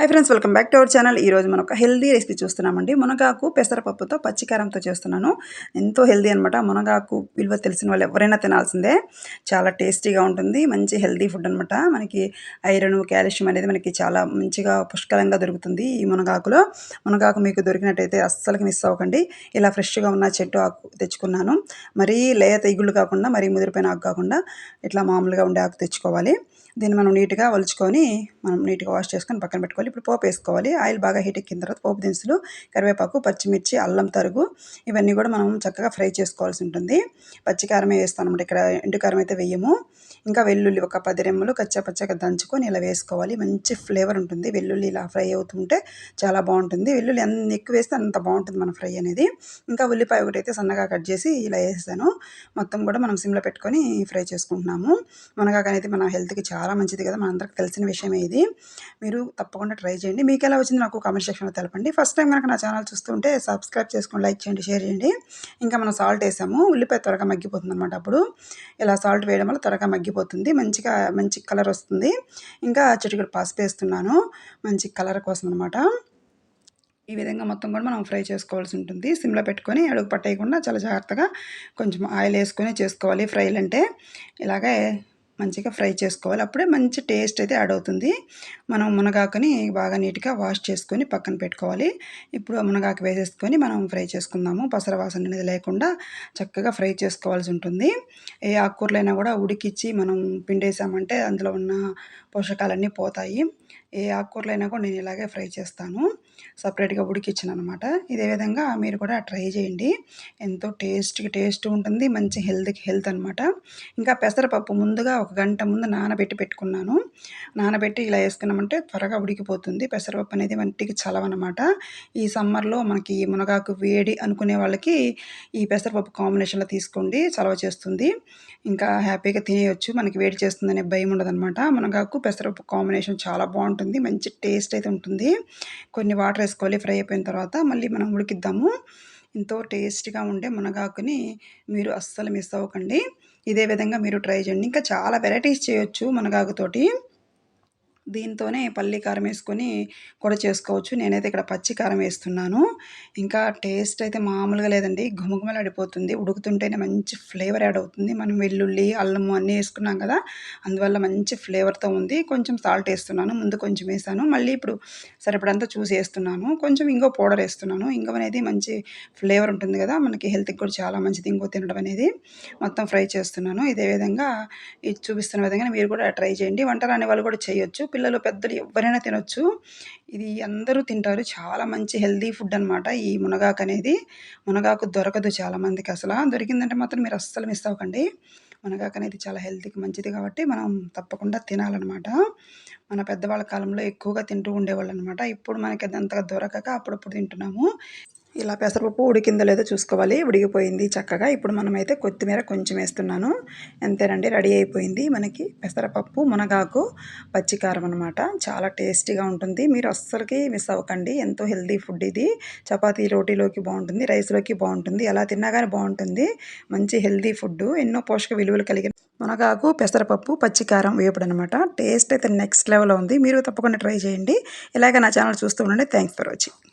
Hi friends welcome back to our channel ఈరోజు మనం ఒక హెల్దీ రెసిపీ చూస్తున్నామండి. మునగాకు పెసరపప్పుతో పచ్చికారంతో చేస్తున్నాను. ఎంతో హెల్దీ అనమాట మునగాకు విలువ తెలిసిన వాళ్ళు ఎవరైనా తినాల్సిందే. చాలా టేస్టీగా ఉంటుంది. మంచి హెల్దీ ఫుడ్ అనమాట మనకి ఐరన్ కాల్షియం అనేది మనకి చాలా మంచిగా పుష్కలంగా దొరుకుతుంది ఈ మునగాకులో. మునగాకు మీకు దొరికినట్టయితే అస్సలకి మిస్ అవ్వకండి. ఇలా ఫ్రెష్గా ఉన్న చెట్టు ఆకు తెచ్చుకున్నాను. మరీ లేత ఇగుళ్ళు కాకుండా మరీ ముదిరిపోయిన ఆకు కాకుండా ఇట్లా మామూలుగా ఉండే ఆకు తెచ్చుకోవాలి. దీన్ని మనం నీట్గా వలుచుకొని మనం నీట్గా వాష్ చేసుకొని పక్కన పెట్టుకోవాలి. ఇప్పుడు పోపు వేసుకోవాలి. ఆయిల్ బాగా హీట్ ఎక్కిన తర్వాత పోపు దినుసులు కరివేపాకు పచ్చిమిర్చి అల్లం తరుగు ఇవన్నీ కూడా మనం చక్కగా ఫ్రై చేసుకోవాల్సి ఉంటుంది. పచ్చికారమే వేస్తాం అనమాట ఇక్కడ ఎండుకారం అయితే వేయము. ఇంకా వెల్లుల్లి ఒక పది రెమ్మలు కచ్చా పచ్చగా దంచుకొని ఇలా వేసుకోవాలి. మంచి ఫ్లేవర్ ఉంటుంది. వెల్లుల్లి ఇలా ఫ్రై అవుతుంటే చాలా బాగుంటుంది. వెల్లుల్లి ఎంత ఎక్కువ వేస్తే అంత బాగుంటుంది మన ఫ్రై అనేది. ఇంకా ఉల్లిపాయ ఒకటి అయితే సన్నగా కట్ చేసి ఇలా వేసాను మొత్తం కూడా మనం సిమ్లో పెట్టుకొని ఫ్రై చేసుకుంటున్నాము. మునగాకు మన హెల్త్కి చాలా మంచిది కదా. మనందరికి తెలిసిన విషయమే ఇది. మీరు తప్పకుండా ట్రై చేయండి. మీకు ఎలా వచ్చింది నాకు కామెంట్ సెక్షన్లో తెలపండి. ఫస్ట్ టైం కనుక నా ఛానల్ చూస్తుంటే సబ్స్క్రైబ్ చేసుకొని లైక్ చేయండి షేర్ చేయండి. ఇంకా మనం సాల్ట్ వేసాము. ఉల్లిపాయ త్వరగా మగ్గిపోతుంది అనమాట అప్పుడు. ఇలా సాల్ట్ వేయడం వల్ల త్వరగా మగ్గిపోతుంది. మంచిగా మంచి కలర్ వస్తుంది. ఇంకా చిటికలు పసుపు వేస్తున్నాను. మంచి కలర్ కోసం అనమాట ఈ విధంగా మొత్తం కూడా మనం ఫ్రై చేసుకోవాల్సి ఉంటుంది. సిమ్లో పెట్టుకొని అడుగు పట్టేయకుండా చాలా జాగ్రత్తగా కొంచెం ఆయిల్ వేసుకొని చేసుకోవాలి. ఫ్రైలు అంటే ఇలాగే మంచిగా ఫ్రై చేసుకోవాలి. అప్పుడే మంచి టేస్ట్ అయితే యాడ్ అవుతుంది. మనం మునగాకుని బాగా నీట్గా వాష్ చేసుకొని పక్కన పెట్టుకోవాలి. ఇప్పుడు మునగాకు వేసేసుకొని మనం ఫ్రై చేసుకుందాము. పసర వాసన అనేది లేకుండా చక్కగా ఫ్రై చేసుకోవాల్సి ఉంటుంది. ఏ ఆకుకూరలైనా కూడా ఉడికిచ్చి మనం పిండేసామంటే అందులో ఉన్న పోషకాలన్నీ పోతాయి. ఏ ఆకుకూరలైనా కూడా నేను ఇలాగే ఫ్రై చేస్తాను. సపరేట్గా ఉడికిచ్చిన అనమాట ఇదే విధంగా మీరు కూడా ట్రై చేయండి. ఎంతో టేస్ట్కి టేస్ట్ ఉంటుంది. మంచి హెల్త్కి హెల్త్ అనమాట ఇంకా పెసరపప్పు ముందుగా ఒక ఒక గంట ముందు నానబెట్టి పెట్టుకున్నాను. నానబెట్టి ఇలా వేసుకున్నామంటే త్వరగా ఉడికిపోతుంది. పెసరపప్పు అనేది వంటికి చలవనమాట. ఈ సమ్మర్లో మనకి మునగాకు వేడి అనుకునే వాళ్ళకి ఈ పెసరపప్పు కాంబినేషన్లో తీసుకోండి చలవ చేస్తుంది. ఇంకా హ్యాపీగా తినేయచ్చు. మనకి వేడి చేస్తుందనే భయం ఉండదన్నమాట మునగాకు పెసరపప్పు కాంబినేషన్ చాలా బాగుంటుంది. మంచి టేస్ట్ అయితే ఉంటుంది. కొన్ని వాటర్ వేసుకోవాలి ఫ్రై అయిపోయిన తర్వాత మళ్ళీ మనం ఉడికిద్దాము. ఎంతో టేస్ట్గా ఉండే మునగాకుని మీరు అస్సలు మిస్ అవ్వకండి. ఇదే విధంగా మీరు ట్రై చేయండి. ఇంకా చాలా వెరైటీస్ చేయొచ్చు మునగాకుతోటి దీంతోనే పల్లి కారం వేసుకొని కూడా చేసుకోవచ్చు. నేనైతే ఇక్కడ పచ్చి కారం వేస్తున్నాను. ఇంకా టేస్ట్ అయితే మామూలుగా లేదండి. గుమగుమలాడిపోతుంది ఉడుకుతుంటేనే మంచి ఫ్లేవర్ యాడ్ అవుతుంది. మనం వెల్లుల్లి అల్లము అన్నీ వేసుకున్నాం కదా అందువల్ల మంచి ఫ్లేవర్తో ఉంది. కొంచెం సాల్ట్ వేస్తున్నాను. ముందు కొంచెం వేసాను. మళ్ళీ ఇప్పుడు సరిపడంతా చూసి వేస్తున్నాను. కొంచెం ఇంకో పౌడర్ వేస్తున్నాను. ఇంకో అనేది మంచి ఫ్లేవర్ ఉంటుంది కదా మనకి హెల్త్కి కూడా చాలా మంచిది ఇంకో తినడం అనేది. మొత్తం ఫ్రై చేస్తున్నాను. ఇదే విధంగా ఇది చూపిస్తున్న విధంగా మీరు కూడా ట్రై చేయండి. వంట రాని వాళ్ళు కూడా చేయొచ్చు. చిన్నపిల్లలు పెద్దలు ఎవరైనా తినొచ్చు. ఇది అందరూ తింటారు. చాలా మంచి హెల్దీ ఫుడ్ అనమాట ఈ మునగాకు అనేది. మునగాకు దొరకదు చాలామందికి అసలు. దొరికిందంటే మాత్రం మీరు అస్సలు మిస్ అవ్వకండి. మునగాకు అనేది చాలా హెల్త్కి మంచిది కాబట్టి మనం తప్పకుండా తినాలన్నమాట. మన పెద్దవాళ్ళ కాలంలో ఎక్కువగా తింటూ ఉండేవాళ్ళు అనమాట ఇప్పుడు మనకి అంతగా దొరకక అప్పుడప్పుడు తింటున్నాము. ఇలా పెసరపప్పు ఉడికిందో లేదో చూసుకోవాలి. ఉడికిపోయింది చక్కగా. ఇప్పుడు మనమైతే కొత్తిమీర కొంచెం వేస్తున్నాను. అంతేనండి రెడీ అయిపోయింది. మనకి పెసరపప్పు మునగాకు పచ్చికారం అనమాట చాలా టేస్టీగా ఉంటుంది. మీరు అస్సలకి మిస్ అవ్వకండి. ఎంతో హెల్దీ ఫుడ్ ఇది. చపాతీ రోటీలోకి బాగుంటుంది రైస్లోకి బాగుంటుంది. ఎలా తిన్నా కానీ బాగుంటుంది. మంచి హెల్దీ ఫుడ్ ఎన్నో పోషక విలువలు కలిగిన మునగాకు పెసరపప్పు పచ్చికారం వేపుడు అనమాట టేస్ట్ అయితే నెక్స్ట్ లెవెల్లో ఉంది. మీరు తప్పకుండా ట్రై చేయండి. ఇలాగ నా ఛానల్ చూస్తూ ఉండండి. Thanks for watching.